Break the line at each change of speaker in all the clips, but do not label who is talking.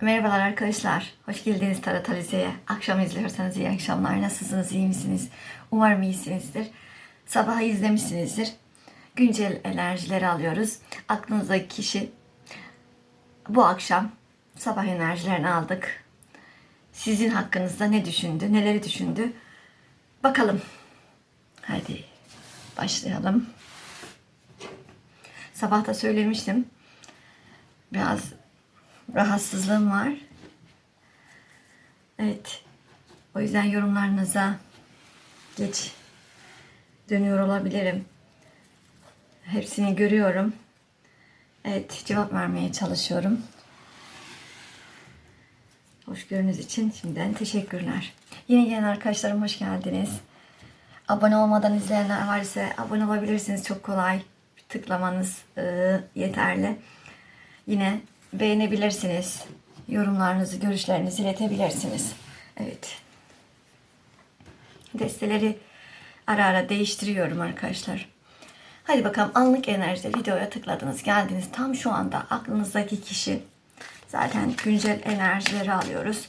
Merhabalar arkadaşlar. Hoş geldiniz Tarot Alize'ye. Akşam izliyorsanız iyi akşamlar. Nasılsınız? iyi misiniz? Umarım iyisinizdir. Sabahı izlemişsinizdir. Güncel enerjileri alıyoruz. Aklınızdaki kişi bu akşam sabah enerjilerini aldık. Sizin hakkınızda ne düşündü? Neleri düşündü? Bakalım. Hadi başlayalım. Sabah da söylemiştim. Biraz rahatsızlığım var. Evet. O yüzden yorumlarınıza geç dönüyor olabilirim. Hepsini görüyorum. Evet, cevap vermeye çalışıyorum. Hoşgörünüz için şimdiden teşekkürler. Yeni gelen arkadaşlarım hoş geldiniz. Abone olmadan izleyenler var ise abone olabilirsiniz. Çok kolay. Tıklamanız e, yeterli. Yine beğenebilirsiniz. Yorumlarınızı, görüşlerinizi iletebilirsiniz. Evet. Desteleri ara ara değiştiriyorum arkadaşlar. Hadi bakalım anlık enerjide videoya tıkladınız, geldiniz. Tam şu anda aklınızdaki kişi zaten güncel enerjileri alıyoruz.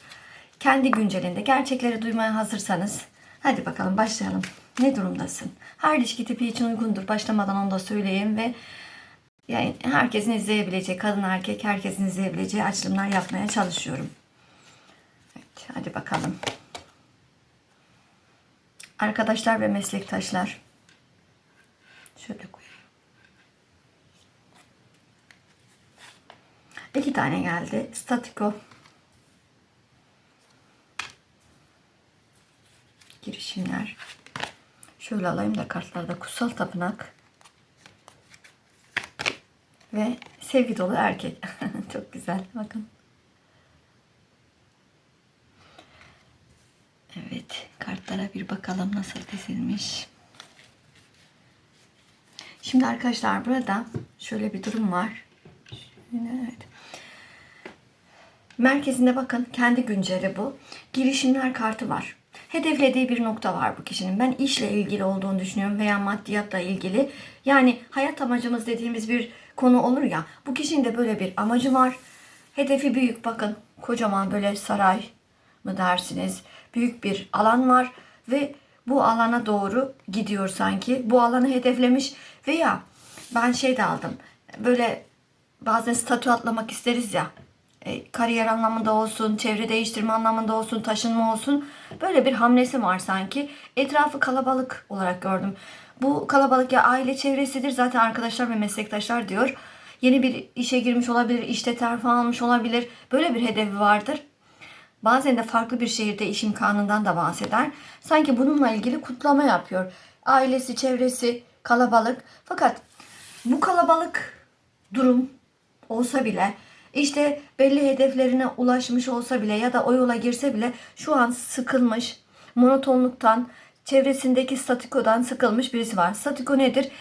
Kendi güncelinde gerçekleri duymaya hazırsanız hadi bakalım başlayalım. Ne durumdasın? Her ilişki tipi için uygundur. Başlamadan onu da söyleyeyim ve yani herkesin izleyebileceği, kadın erkek herkesin izleyebileceği açılımlar yapmaya çalışıyorum. Evet, hadi bakalım. Arkadaşlar ve meslektaşlar. Şöyle koyayım. İki tane geldi. Statiko. Girişimler. Şöyle alayım da kartlarda kutsal tapınak ve sevgi dolu erkek. Çok güzel. Bakın. Evet. Kartlara bir bakalım nasıl dizilmiş. Şimdi arkadaşlar burada şöyle bir durum var. Şöyle, evet. Merkezinde bakın kendi günceli bu. Girişimler kartı var. Hedeflediği bir nokta var bu kişinin. Ben işle ilgili olduğunu düşünüyorum veya maddiyatla ilgili. Yani hayat amacımız dediğimiz bir konu olur ya. Bu kişinin de böyle bir amacı var. Hedefi büyük bakın. Kocaman böyle saray mı dersiniz? Büyük bir alan var ve bu alana doğru gidiyor sanki. Bu alanı hedeflemiş veya ben şey de aldım. Böyle bazen statü atlamak isteriz ya. E, kariyer anlamında olsun, çevre değiştirme anlamında olsun, taşınma olsun. Böyle bir hamlesi var sanki. Etrafı kalabalık olarak gördüm. Bu kalabalık ya aile çevresidir zaten arkadaşlar ve meslektaşlar diyor. Yeni bir işe girmiş olabilir, işte terfi almış olabilir. Böyle bir hedefi vardır. Bazen de farklı bir şehirde iş imkanından da bahseder. Sanki bununla ilgili kutlama yapıyor. Ailesi, çevresi kalabalık. Fakat bu kalabalık durum olsa bile işte belli hedeflerine ulaşmış olsa bile ya da o yola girse bile şu an sıkılmış, monotonluktan, çevresindeki statikodan sıkılmış birisi var. Statiko nedir?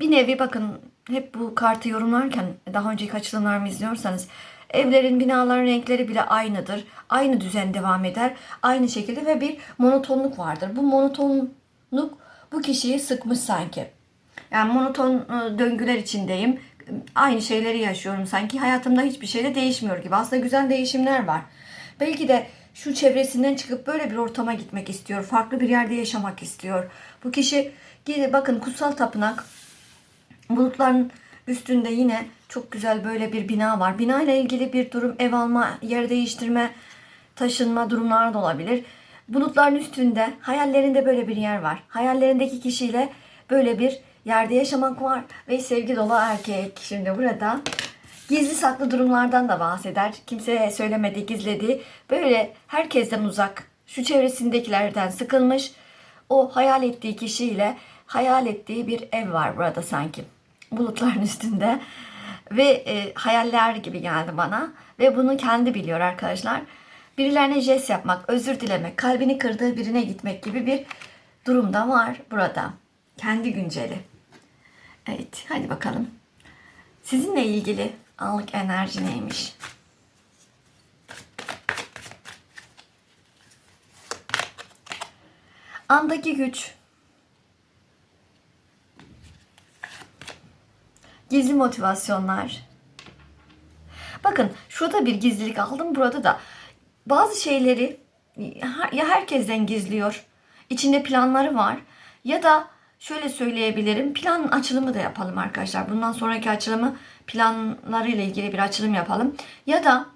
Bir nevi bakın hep bu kartı yorumlarken daha önceki açılımlarımı izliyorsanız evlerin, binaların renkleri bile aynıdır. Aynı düzen devam eder. Aynı şekilde ve bir monotonluk vardır. Bu monotonluk bu kişiyi sıkmış sanki. Yani monoton e, döngüler içindeyim. Aynı şeyleri yaşıyorum sanki. Hayatımda hiçbir şey de değişmiyor gibi. Aslında güzel değişimler var. Belki de şu çevresinden çıkıp böyle bir ortama gitmek istiyor. Farklı bir yerde yaşamak istiyor. Bu kişi bakın kutsal tapınak bulutların üstünde yine çok güzel böyle bir bina var. Bina ile ilgili bir durum ev alma, yer değiştirme, taşınma durumları da olabilir. Bulutların üstünde hayallerinde böyle bir yer var. Hayallerindeki kişiyle böyle bir yerde yaşamak var ve sevgi dolu erkek. Şimdi burada gizli saklı durumlardan da bahseder. Kimseye söylemediği, gizlediği böyle herkesten uzak, şu çevresindekilerden sıkılmış. O hayal ettiği kişiyle hayal ettiği bir ev var burada sanki. Bulutların üstünde ve e, hayaller gibi geldi bana ve bunu kendi biliyor arkadaşlar. Birilerine jest yapmak, özür dilemek, kalbini kırdığı birine gitmek gibi bir durumda var burada. Kendi günceli. Evet, hadi bakalım. Sizinle ilgili anlık enerji neymiş? Andaki güç. Gizli motivasyonlar. Bakın şurada bir gizlilik aldım burada da. Bazı şeyleri ya herkesten gizliyor. İçinde planları var. Ya da şöyle söyleyebilirim. Plan açılımı da yapalım arkadaşlar. Bundan sonraki açılımı planlarıyla ilgili bir açılım yapalım. Ya da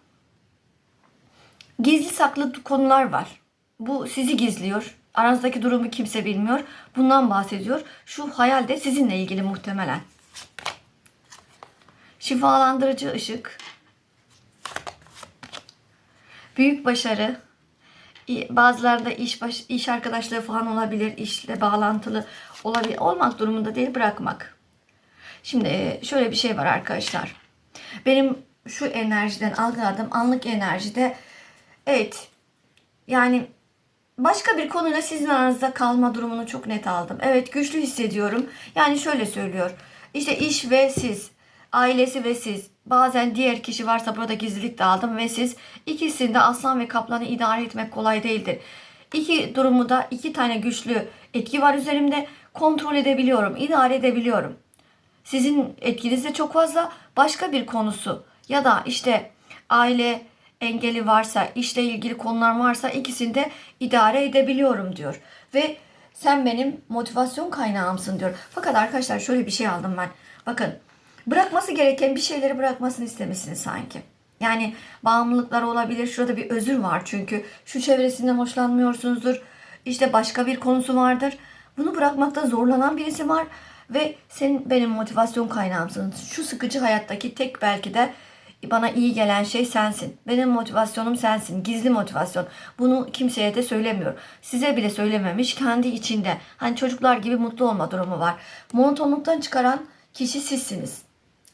gizli saklı konular var. Bu sizi gizliyor. Aranızdaki durumu kimse bilmiyor. Bundan bahsediyor. Şu hayal de sizinle ilgili muhtemelen. Şifalandırıcı ışık. Büyük başarı. Bazılarında iş baş, iş arkadaşlığı falan olabilir, işle bağlantılı olabilir, olmak durumunda değil bırakmak. Şimdi e, şöyle bir şey var arkadaşlar. Benim şu enerjiden algıladığım anlık enerjide evet yani başka bir konuyla sizin aranızda kalma durumunu çok net aldım. Evet güçlü hissediyorum. Yani şöyle söylüyor. İşte iş ve siz, ailesi ve siz, bazen diğer kişi varsa burada gizlilik de aldım ve siz ikisinde aslan ve kaplanı idare etmek kolay değildir. İki durumu da iki tane güçlü etki var üzerimde. Kontrol edebiliyorum, idare edebiliyorum. Sizin etkiniz de çok fazla. Başka bir konusu ya da işte aile engeli varsa, işle ilgili konular varsa ikisini de idare edebiliyorum diyor. Ve sen benim motivasyon kaynağımsın diyor. Fakat arkadaşlar şöyle bir şey aldım ben. Bakın bırakması gereken bir şeyleri bırakmasını istemişsiniz sanki. Yani bağımlılıklar olabilir. Şurada bir özür var çünkü. Şu çevresinden hoşlanmıyorsunuzdur. İşte başka bir konusu vardır. Bunu bırakmakta zorlanan birisi var. Ve senin benim motivasyon kaynağımsın. Şu sıkıcı hayattaki tek belki de bana iyi gelen şey sensin. Benim motivasyonum sensin. Gizli motivasyon. Bunu kimseye de söylemiyor. Size bile söylememiş. Kendi içinde. Hani çocuklar gibi mutlu olma durumu var. Monotonluktan çıkaran kişi sizsiniz.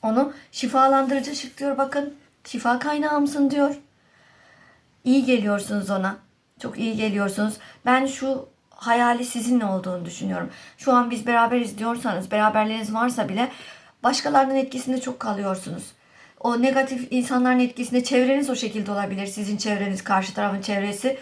Onu şifalandırıcı ışık diyor bakın. Şifa kaynağımsın diyor. İyi geliyorsunuz ona. Çok iyi geliyorsunuz. Ben şu hayali sizinle olduğunu düşünüyorum. Şu an biz beraberiz diyorsanız, beraberliğiniz varsa bile başkalarının etkisinde çok kalıyorsunuz. O negatif insanların etkisinde çevreniz o şekilde olabilir. Sizin çevreniz, karşı tarafın çevresi.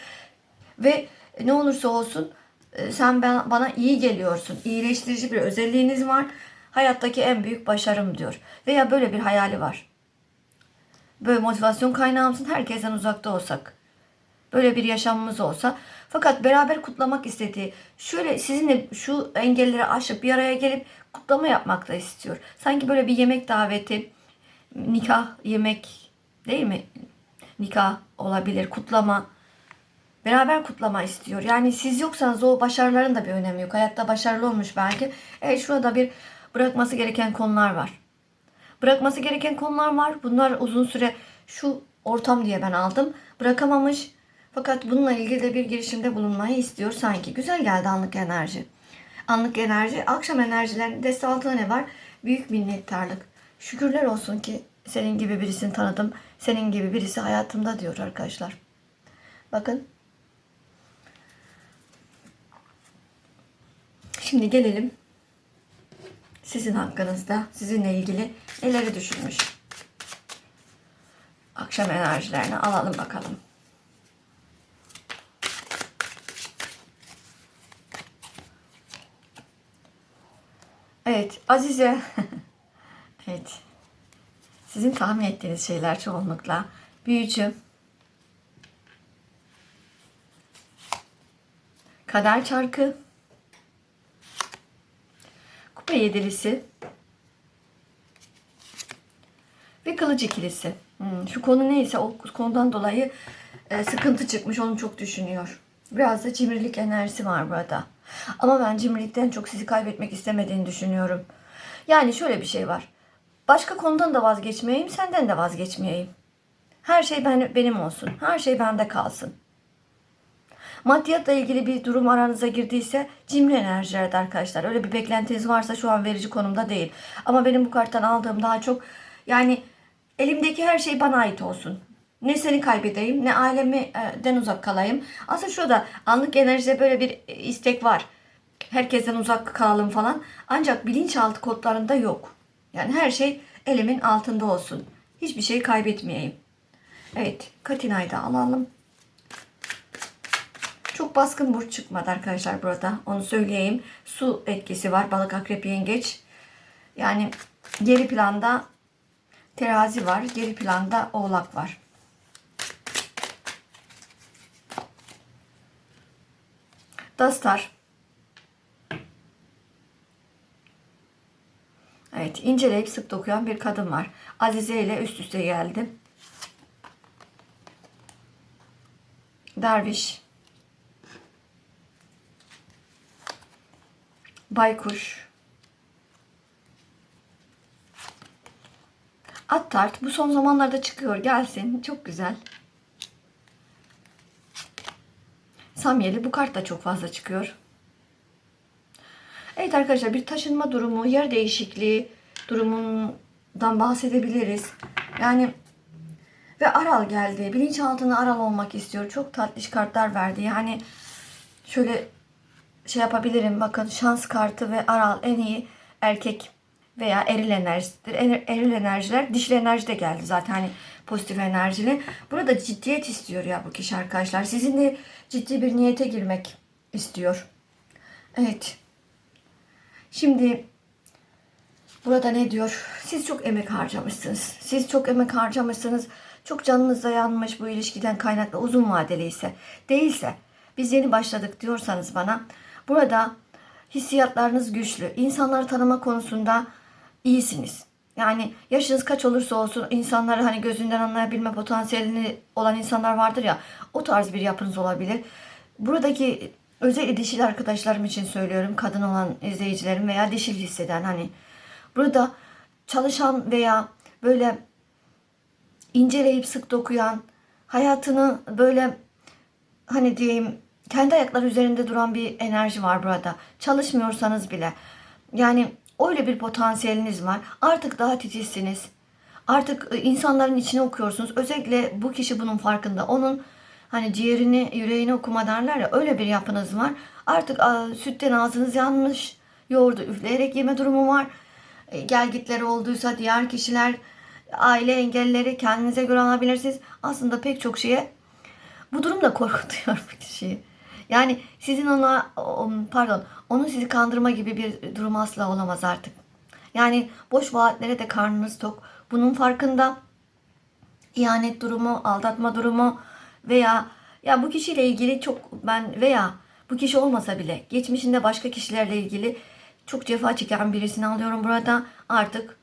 Ve ne olursa olsun e, sen bana iyi geliyorsun. İyileştirici bir özelliğiniz var. Hayattaki en büyük başarım diyor. Veya böyle bir hayali var. Böyle motivasyon kaynağımsın herkesten uzakta olsak. Böyle bir yaşamımız olsa. Fakat beraber kutlamak istediği, şöyle sizinle şu engelleri aşıp bir araya gelip kutlama yapmak da istiyor. Sanki böyle bir yemek daveti, nikah, yemek değil mi? Nikah olabilir, kutlama. Beraber kutlama istiyor. Yani siz yoksanız o başarıların da bir önemi yok. Hayatta başarılı olmuş belki. E şurada bir bırakması gereken konular var. Bırakması gereken konular var. Bunlar uzun süre şu ortam diye ben aldım. Bırakamamış. Fakat bununla ilgili de bir girişimde bulunmayı istiyor sanki. Güzel geldi anlık enerji. Anlık enerji. Akşam enerjilerinin deste altında ne var? Büyük minnettarlık. Şükürler olsun ki senin gibi birisini tanıdım. Senin gibi birisi hayatımda diyor arkadaşlar. Bakın. Şimdi gelelim sizin hakkınızda sizinle ilgili neleri düşünmüş. Akşam enerjilerini alalım bakalım. Evet, Azize. evet. Sizin tahmin ettiğiniz şeyler çoğunlukla. Büyücü. Kader çarkı. Kupa yedilisi. Ve kılıç ikilisi. Hmm, şu konu neyse o konudan dolayı e, sıkıntı çıkmış. Onu çok düşünüyor. Biraz da cimrilik enerjisi var burada. Ama ben cimrilikten çok sizi kaybetmek istemediğini düşünüyorum. Yani şöyle bir şey var. Başka konudan da vazgeçmeyeyim, senden de vazgeçmeyeyim. Her şey ben, benim olsun. Her şey bende kalsın. Maddiyatla ilgili bir durum aranıza girdiyse cimri enerjilerde arkadaşlar. Öyle bir beklentiniz varsa şu an verici konumda değil. Ama benim bu karttan aldığım daha çok yani elimdeki her şey bana ait olsun. Ne seni kaybedeyim ne ailemden uzak kalayım. Aslında şurada anlık enerjide böyle bir istek var. Herkesten uzak kalalım falan. Ancak bilinçaltı kodlarında yok. Yani her şey elimin altında olsun. Hiçbir şey kaybetmeyeyim. Evet. Katina'yı da alalım. Çok baskın burç çıkmadı arkadaşlar burada. Onu söyleyeyim. Su etkisi var. Balık, akrep, yengeç. Yani geri planda Terazi var. Geri planda oğlak var. Dastar. Evet, inceleyip sık dokuyan bir kadın var. Azize ile üst üste geldi. Derviş. Baykuş. At tart. Bu son zamanlarda çıkıyor. Gelsin. Çok güzel. Samyeli. Bu kart da çok fazla çıkıyor. Evet arkadaşlar bir taşınma durumu, yer değişikliği durumundan bahsedebiliriz. Yani ve Aral geldi. Bilinçaltına Aral olmak istiyor. Çok tatlış kartlar verdi. Yani şöyle şey yapabilirim. Bakın şans kartı ve Aral en iyi erkek veya eril enerjisidir. Er- Eril enerjiler dişil enerji de geldi zaten hani pozitif enerjili. Burada ciddiyet istiyor ya bu kişi arkadaşlar. Sizinle ciddi bir niyete girmek istiyor. Evet. Şimdi burada ne diyor? Siz çok emek harcamışsınız. Siz çok emek harcamışsınız. Çok canınız dayanmış bu ilişkiden kaynaklı uzun vadeli ise. Değilse biz yeni başladık diyorsanız bana burada hissiyatlarınız güçlü. İnsanları tanıma konusunda iyisiniz. Yani yaşınız kaç olursa olsun insanları hani gözünden anlayabilme potansiyelini olan insanlar vardır ya o tarz bir yapınız olabilir. Buradaki özellikle dişil arkadaşlarım için söylüyorum. Kadın olan izleyicilerim veya dişil hisseden hani burada çalışan veya böyle inceleyip sık dokuyan, hayatını böyle hani diyeyim kendi ayakları üzerinde duran bir enerji var burada. Çalışmıyorsanız bile. Yani öyle bir potansiyeliniz var. Artık daha titizsiniz. Artık e, insanların içine okuyorsunuz. Özellikle bu kişi bunun farkında. Onun hani ciğerini, yüreğini okuma derler ya öyle bir yapınız var. Artık a, sütten ağzınız yanmış. Yoğurdu üfleyerek yeme durumu var. E, gel gitleri olduysa diğer kişiler aile engelleri kendinize göre alabilirsiniz. Aslında pek çok şeye bu durum da korkutuyor bu kişiyi. Yani sizin ona pardon onun sizi kandırma gibi bir durum asla olamaz artık. Yani boş vaatlere de karnınız tok. Bunun farkında ihanet durumu, aldatma durumu veya ya bu kişiyle ilgili çok ben veya bu kişi olmasa bile geçmişinde başka kişilerle ilgili çok cefa çeken birisini alıyorum burada. Artık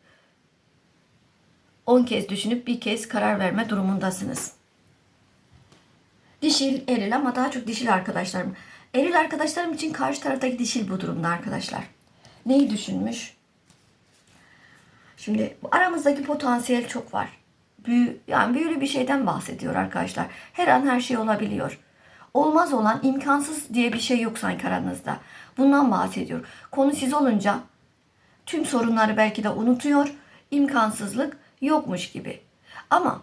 10 kez düşünüp bir kez karar verme durumundasınız. Dişil, eril ama daha çok dişil arkadaşlarım. Eril arkadaşlarım için karşı taraftaki dişil bu durumda arkadaşlar. Neyi düşünmüş? Şimdi aramızdaki potansiyel çok var. Büyü, yani büyülü bir şeyden bahsediyor arkadaşlar. Her an her şey olabiliyor. Olmaz olan imkansız diye bir şey yok sanki aranızda. Bundan bahsediyor. Konu siz olunca tüm sorunları belki de unutuyor. İmkansızlık yokmuş gibi. Ama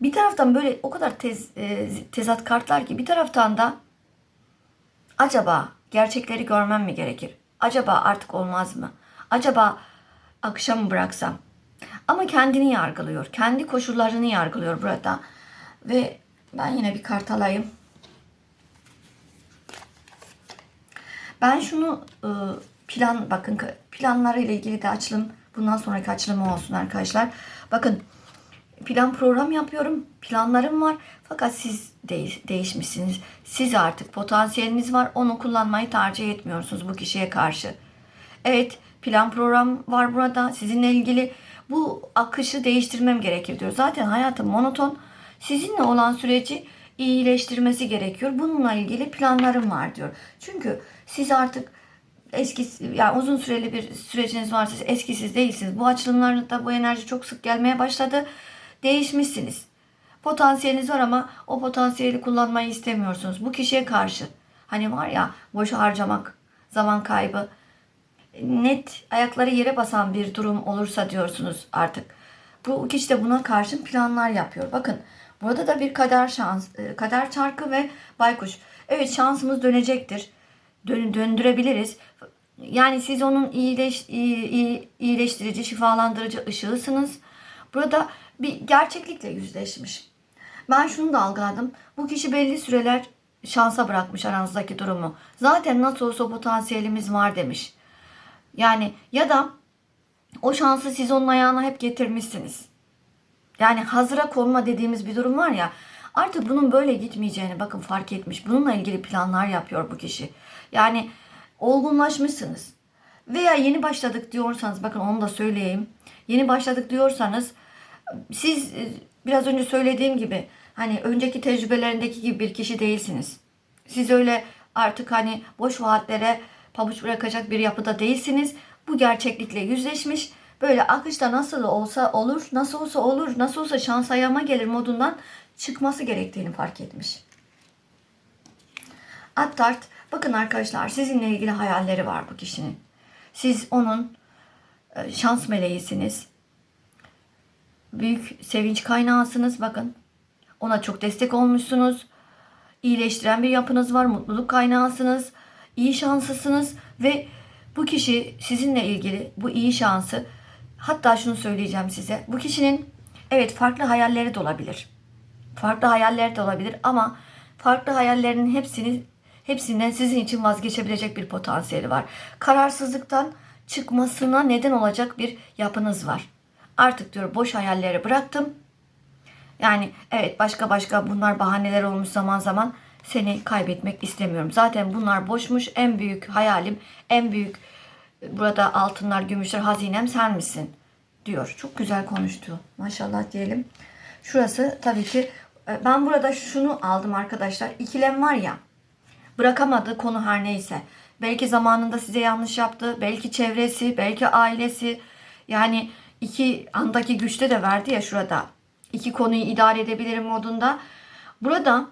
bir taraftan böyle o kadar tez, e, tezat kartlar ki bir taraftan da acaba gerçekleri görmem mi gerekir? Acaba artık olmaz mı? Acaba akşam mı bıraksam? Ama kendini yargılıyor. Kendi koşullarını yargılıyor burada. Ve ben yine bir kart alayım. Ben şunu e, plan bakın planları ile ilgili de açılım bundan sonraki açılımı olsun arkadaşlar. Bakın plan program yapıyorum. Planlarım var. Fakat siz değiş, değişmişsiniz. Siz artık potansiyeliniz var. Onu kullanmayı tercih etmiyorsunuz bu kişiye karşı. Evet plan program var burada. Sizinle ilgili bu akışı değiştirmem gerekir diyor. Zaten hayatım monoton. Sizinle olan süreci iyileştirmesi gerekiyor. Bununla ilgili planlarım var diyor. Çünkü siz artık eski yani uzun süreli bir süreciniz var. Siz eskisiz değilsiniz. Bu açılımlarda bu enerji çok sık gelmeye başladı. Değişmişsiniz. Potansiyeliniz var ama o potansiyeli kullanmayı istemiyorsunuz. Bu kişiye karşı. Hani var ya boş harcamak, zaman kaybı, net ayakları yere basan bir durum olursa diyorsunuz artık. Bu kişi de buna karşın planlar yapıyor. Bakın burada da bir kader şans, e, kader çarkı ve baykuş. Evet şansımız dönecektir. Dön, döndürebiliriz. Yani siz onun iyileş, iyi- iyi- iyileştirici, şifalandırıcı ışığısınız. Burada bir gerçeklikle yüzleşmiş. Ben şunu da algıladım. Bu kişi belli süreler şansa bırakmış aranızdaki durumu. Zaten nasıl olsa potansiyelimiz var demiş. Yani ya da O şansı siz onun ayağına hep getirmişsiniz. Yani hazıra konma dediğimiz bir durum var ya. Artık bunun böyle gitmeyeceğini bakın fark etmiş. Bununla ilgili planlar yapıyor bu kişi. Yani olgunlaşmışsınız. Veya yeni başladık diyorsanız bakın onu da söyleyeyim. Yeni başladık diyorsanız siz e, biraz önce söylediğim gibi hani önceki tecrübelerindeki gibi bir kişi değilsiniz. Siz öyle artık hani boş vaatlere pabuç bırakacak bir yapıda değilsiniz. Bu gerçeklikle yüzleşmiş. Böyle akışta nasıl olsa olur, nasıl olsa olur, nasıl olsa şans ayağıma gelir modundan çıkması gerektiğini fark etmiş. Attart, bakın arkadaşlar sizinle ilgili hayalleri var bu kişinin. Siz onun e, şans meleğisiniz. Büyük sevinç kaynağısınız bakın. Ona çok destek olmuşsunuz. İyileştiren bir yapınız var. Mutluluk kaynağısınız. iyi şanslısınız ve bu kişi sizinle ilgili bu iyi şansı hatta şunu söyleyeceğim size. Bu kişinin evet farklı hayalleri de olabilir. Farklı hayaller de olabilir ama farklı hayallerinin hepsini hepsinden sizin için vazgeçebilecek bir potansiyeli var. Kararsızlıktan çıkmasına neden olacak bir yapınız var. Artık diyor boş hayalleri bıraktım. Yani evet başka başka bunlar bahaneler olmuş zaman zaman seni kaybetmek istemiyorum. Zaten bunlar boşmuş. En büyük hayalim, en büyük burada altınlar, gümüşler, hazinem sen misin? diyor. Çok güzel konuştu. Maşallah diyelim. Şurası tabii ki e, ben burada şunu aldım arkadaşlar. İkilem var ya. Bırakamadığı konu her neyse. Belki zamanında size yanlış yaptı. Belki çevresi, belki ailesi. Yani iki andaki güçte de verdi ya şurada. İki konuyu idare edebilirim modunda. Burada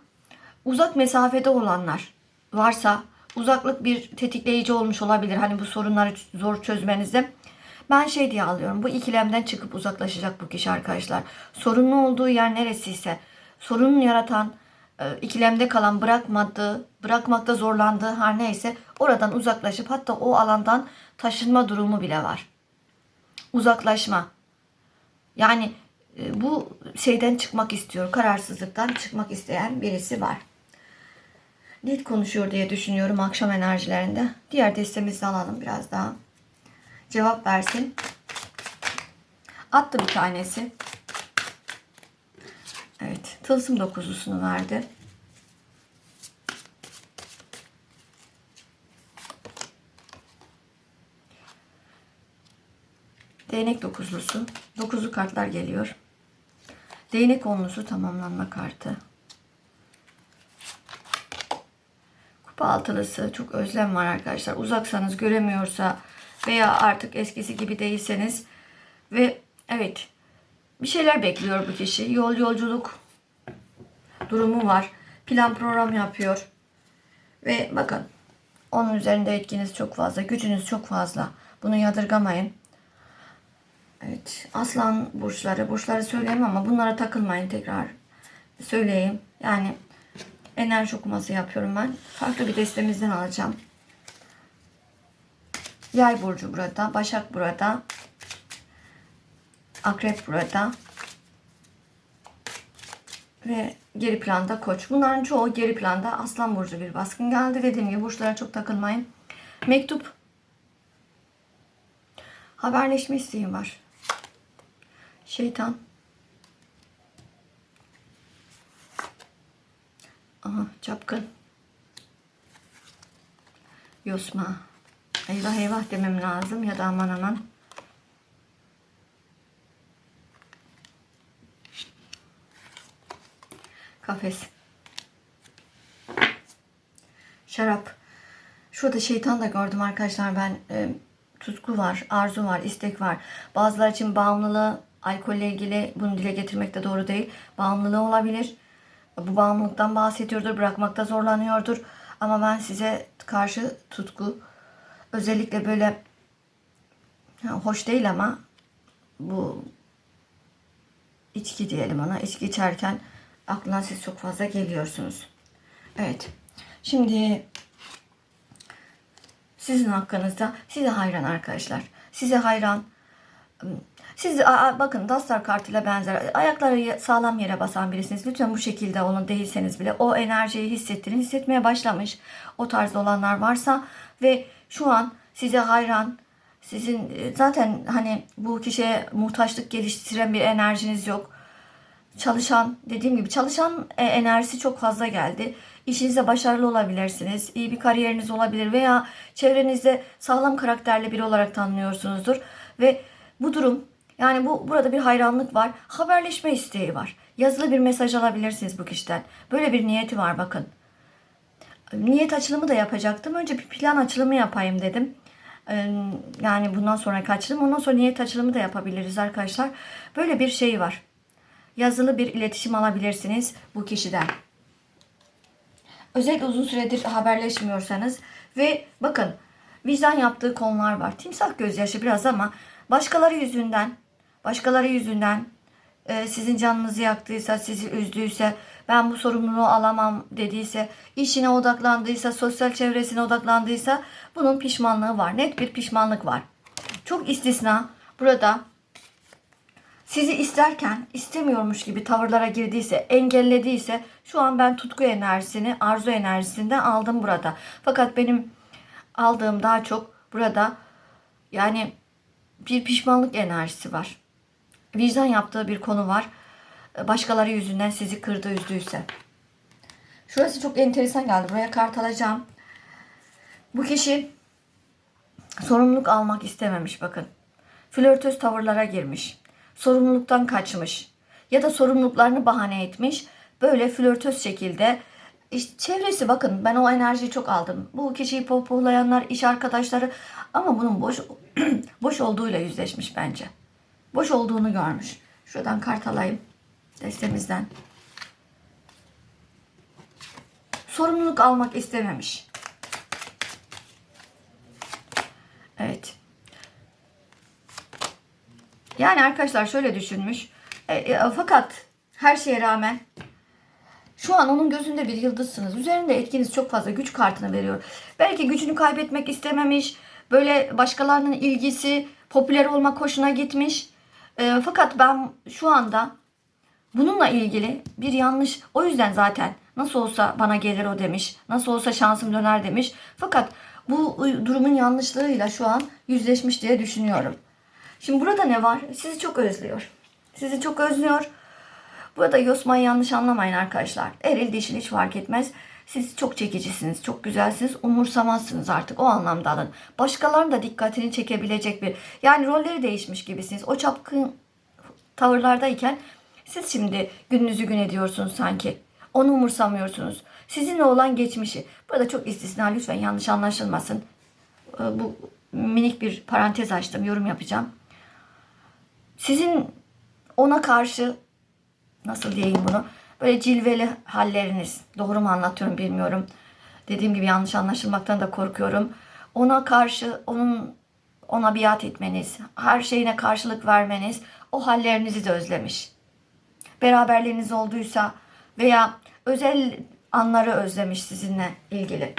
uzak mesafede olanlar varsa uzaklık bir tetikleyici olmuş olabilir. Hani bu sorunları zor çözmenizde. Ben şey diye alıyorum. Bu ikilemden çıkıp uzaklaşacak bu kişi arkadaşlar. Sorunlu olduğu yer neresiyse, sorun yaratan, e, ikilemde kalan, bırakmadığı, bırakmakta zorlandığı her neyse oradan uzaklaşıp hatta o alandan taşınma durumu bile var. Uzaklaşma. Yani e, bu şeyden çıkmak istiyor. Kararsızlıktan çıkmak isteyen birisi var. Net konuşuyor diye düşünüyorum akşam enerjilerinde. Diğer destemizi alalım biraz daha. Cevap versin. Attı bir tanesi. Evet. Tılsım dokuzlusunu verdi. Değnek dokuzlusu. Dokuzlu kartlar geliyor. Değnek onlusu tamamlanma kartı. Kupa altılısı çok özlem var arkadaşlar. Uzaksanız göremiyorsa veya artık eskisi gibi değilseniz ve evet bir şeyler bekliyor bu kişi. Yol yolculuk durumu var. Plan program yapıyor. Ve bakın onun üzerinde etkiniz çok fazla. Gücünüz çok fazla. Bunu yadırgamayın. Evet. Aslan burçları. Burçları söyleyeyim ama bunlara takılmayın tekrar. Söyleyeyim. Yani enerji okuması yapıyorum ben. Farklı bir destemizden alacağım. Yay burcu burada. Başak burada. Akrep burada. Ve geri planda koç. Bunların çoğu geri planda aslan burcu bir baskın geldi. Dediğim gibi burçlara çok takılmayın. Mektup. Haberleşme isteğim var. Şeytan. Aha çapkın. Yosma. Eyvah eyvah demem lazım ya da aman aman. Kafes. Şarap. Şurada şeytan da gördüm arkadaşlar ben. E, tutku var, arzu var, istek var. Bazılar için bağımlılığı, alkolle ilgili bunu dile getirmek de doğru değil. Bağımlılığı olabilir. Bu bağımlılıktan bahsediyordur, bırakmakta zorlanıyordur. Ama ben size karşı tutku, özellikle böyle hoş değil ama bu içki diyelim ona. İçki içerken aklına siz çok fazla geliyorsunuz. Evet. Şimdi sizin hakkınızda size hayran arkadaşlar. Size hayran. Siz bakın Dastar kartıyla benzer. Ayakları sağlam yere basan birisiniz. Lütfen bu şekilde olun değilseniz bile o enerjiyi hissettirin. Hissetmeye başlamış. O tarzda olanlar varsa ve şu an size hayran, Sizin e, zaten hani bu kişiye muhtaçlık geliştiren bir enerjiniz yok. Çalışan, dediğim gibi çalışan e, enerjisi çok fazla geldi. İşinizde başarılı olabilirsiniz. iyi bir kariyeriniz olabilir veya çevrenizde sağlam karakterli biri olarak tanınıyorsunuzdur. Ve bu durum yani bu burada bir hayranlık var. Haberleşme isteği var. Yazılı bir mesaj alabilirsiniz bu kişiden. Böyle bir niyeti var bakın. Niyet açılımı da yapacaktım. Önce bir plan açılımı yapayım dedim. Ee, Yani bundan sonraki açılım. Ondan sonra niyet açılımı da yapabiliriz arkadaşlar. Böyle bir şey var. Yazılı bir iletişim alabilirsiniz bu kişiden. Özellikle uzun süredir haberleşmiyorsanız ve bakın vicdan yaptığı konular var. Timsah gözyaşı biraz ama başkaları yüzünden başkaları yüzünden e, sizin canınızı yaktıysa, sizi üzdüyse, ben bu sorumluluğu alamam dediyse, işine odaklandıysa, sosyal çevresine odaklandıysa bunun pişmanlığı var. Net bir pişmanlık var. Çok istisna burada sizi isterken istemiyormuş gibi tavırlara girdiyse, engellediyse şu an ben tutku enerjisini, arzu enerjisinden aldım burada. Fakat benim aldığım daha çok burada yani bir pişmanlık enerjisi var. Vicdan yaptığı bir konu var. Başkaları yüzünden sizi kırdı, üzdüyse. Şurası çok enteresan geldi. Buraya kart alacağım. Bu kişi sorumluluk almak istememiş bakın. Flörtöz tavırlara girmiş. Sorumluluktan kaçmış. Ya da sorumluluklarını bahane etmiş. Böyle flörtöz şekilde işte çevresi bakın ben o enerjiyi çok aldım. Bu kişiyi pohpohlayanlar, iş arkadaşları ama bunun boş boş olduğuyla yüzleşmiş bence. Boş olduğunu görmüş. Şuradan kart alayım destemizden. Sorumluluk almak istememiş. Evet. Yani arkadaşlar şöyle düşünmüş. E, e, fakat her şeye rağmen şu an onun gözünde bir yıldızsınız. Üzerinde etkiniz çok fazla. Güç kartını veriyor. Belki gücünü kaybetmek istememiş. Böyle başkalarının ilgisi, popüler olmak hoşuna gitmiş. E, fakat ben şu anda bununla ilgili bir yanlış o yüzden zaten nasıl olsa bana gelir o demiş. Nasıl olsa şansım döner demiş. Fakat bu durumun yanlışlığıyla şu an yüzleşmiş diye düşünüyorum. Şimdi burada ne var? Sizi çok özlüyor. Sizi çok özlüyor. Burada Yosma'yı yanlış anlamayın arkadaşlar. Eril dişil hiç fark etmez. Siz çok çekicisiniz, çok güzelsiniz, umursamazsınız artık o anlamda alın. Başkalarının da dikkatini çekebilecek bir, yani rolleri değişmiş gibisiniz. O çapkın tavırlardayken siz şimdi gününüzü gün ediyorsunuz sanki. Onu umursamıyorsunuz. Sizinle olan geçmişi. Burada çok istisna lütfen yanlış anlaşılmasın. Ee, Bu minik bir parantez açtım, yorum yapacağım. Sizin ona karşı nasıl diyeyim bunu? Böyle cilveli halleriniz. Doğru mu anlatıyorum bilmiyorum. Dediğim gibi yanlış anlaşılmaktan da korkuyorum. Ona karşı onun ona biat etmeniz, her şeyine karşılık vermeniz o hallerinizi de özlemiş. Beraberliğiniz olduysa veya özel anları özlemiş sizinle ilgili.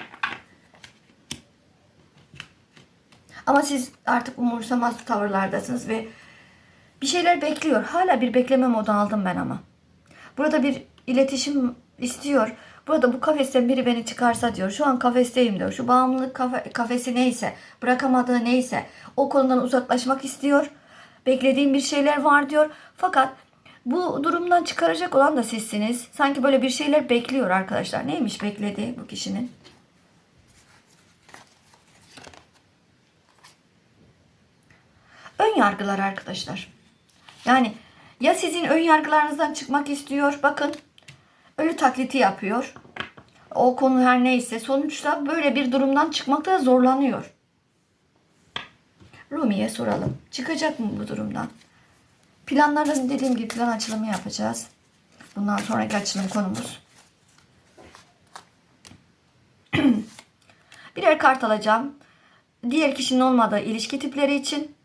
Ama siz artık umursamaz tavırlardasınız ve bir şeyler bekliyor. Hala bir bekleme modu aldım ben ama. Burada bir iletişim istiyor. Burada bu kafesten biri beni çıkarsa diyor. Şu an kafesteyim diyor. Şu bağımlılık kafe, kafesi neyse, bırakamadığı neyse o konudan uzaklaşmak istiyor. Beklediğim bir şeyler var diyor. Fakat bu durumdan çıkaracak olan da sizsiniz. Sanki böyle bir şeyler bekliyor arkadaşlar. Neymiş beklediği bu kişinin? Ön yargılar arkadaşlar. Yani ya sizin ön yargılarınızdan çıkmak istiyor. Bakın ölü taklidi yapıyor. O konu her neyse sonuçta böyle bir durumdan çıkmakta zorlanıyor. Rumi'ye soralım. Çıkacak mı bu durumdan? Planların dediğim gibi plan açılımı yapacağız. Bundan sonraki açılım konumuz. Birer kart alacağım. Diğer kişinin olmadığı ilişki tipleri için,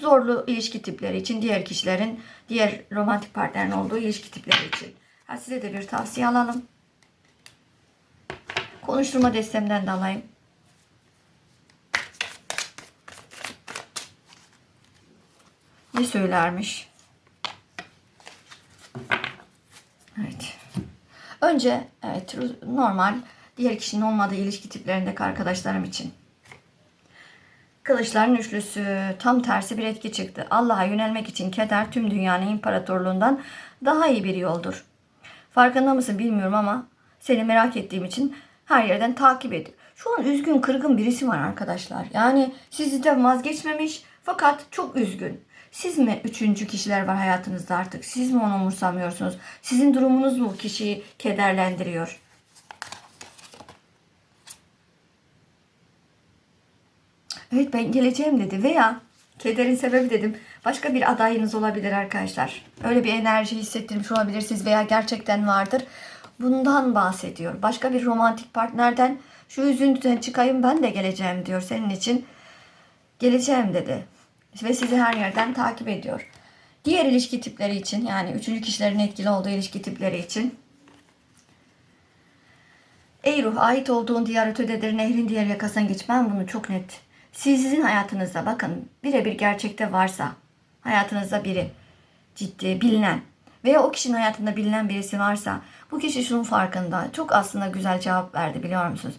zorlu ilişki tipleri için, diğer kişilerin, diğer romantik partnerin olduğu ilişki tipleri için. Ha, size de bir tavsiye alalım. Konuşturma destemden de alayım. Ne söylermiş? Evet. Önce evet normal diğer kişinin olmadığı ilişki tiplerindeki arkadaşlarım için. Kılıçların üçlüsü tam tersi bir etki çıktı. Allah'a yönelmek için keder tüm dünyanın imparatorluğundan daha iyi bir yoldur. Farkında mısın bilmiyorum ama seni merak ettiğim için her yerden takip ediyor. Şu an üzgün, kırgın birisi var arkadaşlar. Yani sizden vazgeçmemiş fakat çok üzgün. Siz mi üçüncü kişiler var hayatınızda artık? Siz mi onu umursamıyorsunuz? Sizin durumunuz mu kişiyi kederlendiriyor? Evet ben geleceğim dedi veya kederin sebebi dedim. Başka bir adayınız olabilir arkadaşlar. Öyle bir enerji hissettirmiş olabilirsiniz veya gerçekten vardır. Bundan bahsediyor. Başka bir romantik partnerden şu üzüntüden çıkayım ben de geleceğim diyor senin için. Geleceğim dedi. Ve sizi her yerden takip ediyor. Diğer ilişki tipleri için yani üçüncü kişilerin etkili olduğu ilişki tipleri için Ey ruh ait olduğun diyar ötededir nehrin diğer yakasına geç. Ben bunu çok net. Siz sizin hayatınızda bakın birebir gerçekte varsa hayatınızda biri ciddi bilinen veya o kişinin hayatında bilinen birisi varsa bu kişi şunun farkında. Çok aslında güzel cevap verdi biliyor musunuz?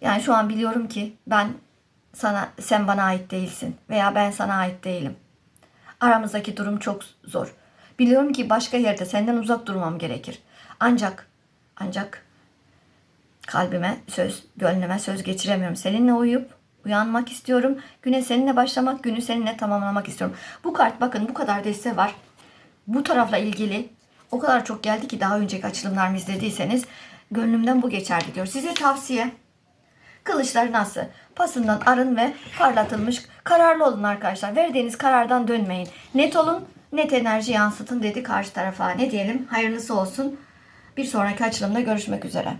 Yani şu an biliyorum ki ben sana sen bana ait değilsin veya ben sana ait değilim. Aramızdaki durum çok zor. Biliyorum ki başka yerde senden uzak durmam gerekir. Ancak ancak kalbime söz, gönlüme söz geçiremiyorum. Seninle uyuyup uyanmak istiyorum. Güne seninle başlamak, günü seninle tamamlamak istiyorum. Bu kart bakın bu kadar deste var. Bu tarafla ilgili o kadar çok geldi ki daha önceki açılımlarımı izlediyseniz gönlümden bu geçerli diyor. Size tavsiye Kılıçlar nasıl? Pasından arın ve parlatılmış. Kararlı olun arkadaşlar. Verdiğiniz karardan dönmeyin. Net olun, net enerji yansıtın dedi karşı tarafa. Ne diyelim? Hayırlısı olsun. Bir sonraki açılımda görüşmek üzere.